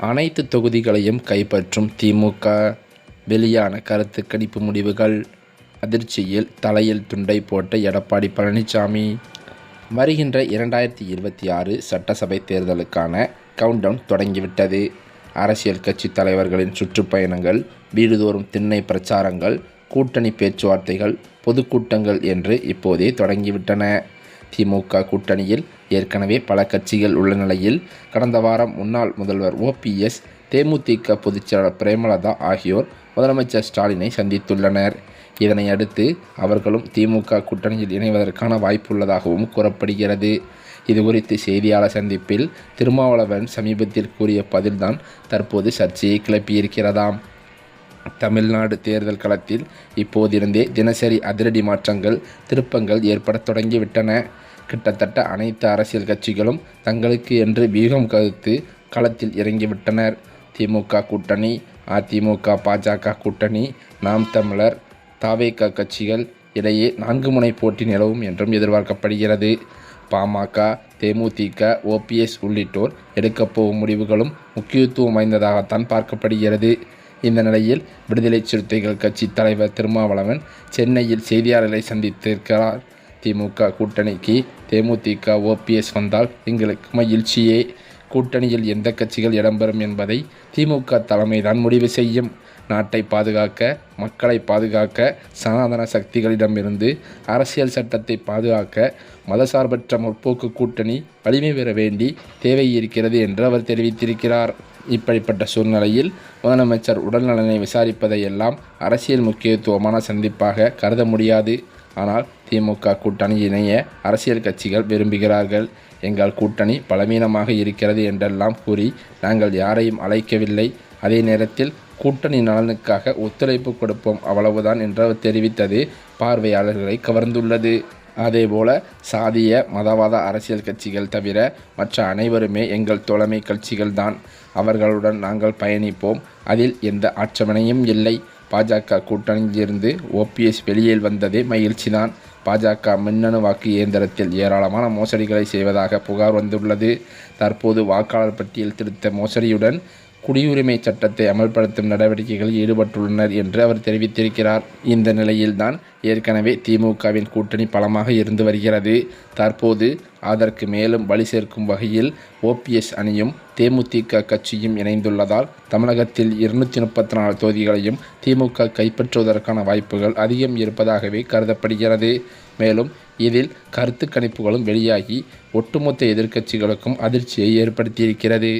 அனைத்து தொகுதிகளையும் கைப்பற்றும் திமுக. வெளியான கருத்து கணிப்பு முடிவுகள். அதிர்ச்சியில் தலையில் துண்டை போட்ட எடப்பாடி பழனிசாமி வருகின்ற இரண்டாயிரத்தி இருபத்தி ஆறு சட்டசபை தேர்தலுக்கான கவுண்டவுன் தொடங்கிவிட்டது. அரசியல் கட்சி தலைவர்களின் சுற்றுப்பயணங்கள் வீடுதோறும் திண்ணை பிரச்சாரங்கள் கூட்டணி பேச்சுவார்த்தைகள் பொதுக்கூட்டங்கள் என்று இப்போதே தொடங்கிவிட்டன. திமுக கூட்டணியில் ஏற்கனவே பல கட்சிகள் உள்ள நிலையில் கடந்த வாரம் முன்னாள் முதல்வர் ஓபிஎஸ் தேமுதிக பொதுச்செயலாளர் பிரேமலதா ஆகியோர் முதலமைச்சர் ஸ்டாலினை சந்தித்துள்ளனர். இதனை அடுத்து அவர்களும் திமுக கூட்டணியில் இணைவதற்கான வாய்ப்புள்ளதாகவும் கூறப்படுகிறது. இதுகுறித்து செய்தியாளர் சந்திப்பில் திருமாவளவன் சமீபத்தில் கூறிய பதில்தான் தற்போது சர்ச்சையை கிளப்பியிருக்கிறதாம். தமிழ்நாடு தேர்தல் களத்தில் இப்போதிருந்தே தினசரி அதிரடி மாற்றங்கள் திருப்பங்கள் ஏற்படத் தொடங்கிவிட்டன. கிட்டத்தட்ட அனைத்து அரசியல் கட்சிகளும் தங்களுக்கு என்று வியூகம் கருத்து களத்தில் இறங்கிவிட்டனர். திமுக கூட்டணி அதிமுக பாஜக கூட்டணி நாம் தமிழர் தாவேக கட்சிகள் இடையே நான்கு முனை போட்டி நிலவும் என்றும் எதிர்பார்க்கப்படுகிறது. பாமக தேமுதிக ஓபிஎஸ் உள்ளிட்டோர் எடுக்கப்போகும் முடிவுகளும் முக்கியத்துவம் வாய்ந்ததாகத்தான் பார்க்கப்படுகிறது. இந்த நிலையில் விடுதலை சிறுத்தைகள் கட்சி தலைவர் திருமாவளவன் சென்னையில் செய்தியாளர்களை சந்தித்திருக்கிறார். திமுக கூட்டணிக்கு தேமுதிக ஓபிஎஸ் வந்தால் எங்களுக்கு மகிழ்ச்சியே. கூட்டணியில் எந்த கட்சிகள் இடம்பெறும் என்பதை திமுக தலைமைதான் முடிவு செய்யும். நாட்டை பாதுகாக்க மக்களை பாதுகாக்க சனாதன சக்திகளிடமிருந்து அரசியல் சட்டத்தை பாதுகாக்க மதசார்பற்ற முற்போக்கு கூட்டணி வலிமை பெற வேண்டி தேவை இருக்கிறது என்று அவர் தெரிவித்திருக்கிறார். இப்படிப்பட்ட சூழ்நிலையில் முதலமைச்சர் உடல்நலனை விசாரிப்பதையெல்லாம் அரசியல் முக்கியத்துவமான சந்திப்பாக கருத முடியாது. ஆனால் திமுக கூட்டணி இணைய அரசியல் கட்சிகள் விரும்புகிறார்கள். எங்கள் கூட்டணி பலவீனமாக இருக்கிறது என்றெல்லாம் கூறி நாங்கள் யாரையும் அழைக்கவில்லை. அதே நேரத்தில் கூட்டணி நலனுக்காக ஒத்துழைப்பு கொடுப்போம் அவ்வளவுதான் என்று தெரிவித்தது பார்வையாளர்களை கவர்ந்துள்ளது. அதேபோல சாதிய மதவாத அரசியல் கட்சிகள் தவிர மற்ற அனைவருமே எங்கள் தோழமை கட்சிகள்தான். அவர்களுடன் நாங்கள் பயணிப்போம். அதில் எந்த ஆட்சேபனையும் இல்லை. பாஜக கூட்டணியிலிருந்து ஓபிஎஸ் வெளியில் வந்ததே மகிழ்ச்சிதான் பாஜக மின்னணு வாக்கு இயந்திரத்தில் ஏராளமான மோசடிகளை செய்வதாக புகார் வந்துள்ளது. தற்போது வாக்காளர் பட்டியல் திருத்த மோசடியுடன் குடியுரிமை சட்டத்தை அமல்படுத்தும் நடவடிக்கைகளில் ஈடுபட்டுள்ளனர் என்று அவர் தெரிவித்திருக்கிறார். இந்த நிலையில்தான் ஏற்கனவே திமுகவின் கூட்டணி பலமாக இருந்து வருகிறது. தற்போது அதற்கு மேலும் வலி சேர்க்கும் வகையில் ஓபிஎஸ் அணியும் தேமுதிக கட்சியும் இணைந்துள்ளதால் தமிழகத்தில் இருநூற்றி முப்பத்தி நாலு தொகுதிகளையும் திமுக கைப்பற்றுவதற்கான வாய்ப்புகள் அதிகம் இருப்பதாகவே கருதப்படுகிறது. மேலும் இதில் கருத்து கணிப்புகளும் வெளியாகி ஒட்டுமொத்த எதிர்க்கட்சிகளுக்கும் அதிர்ச்சியை ஏற்படுத்தியிருக்கிறது.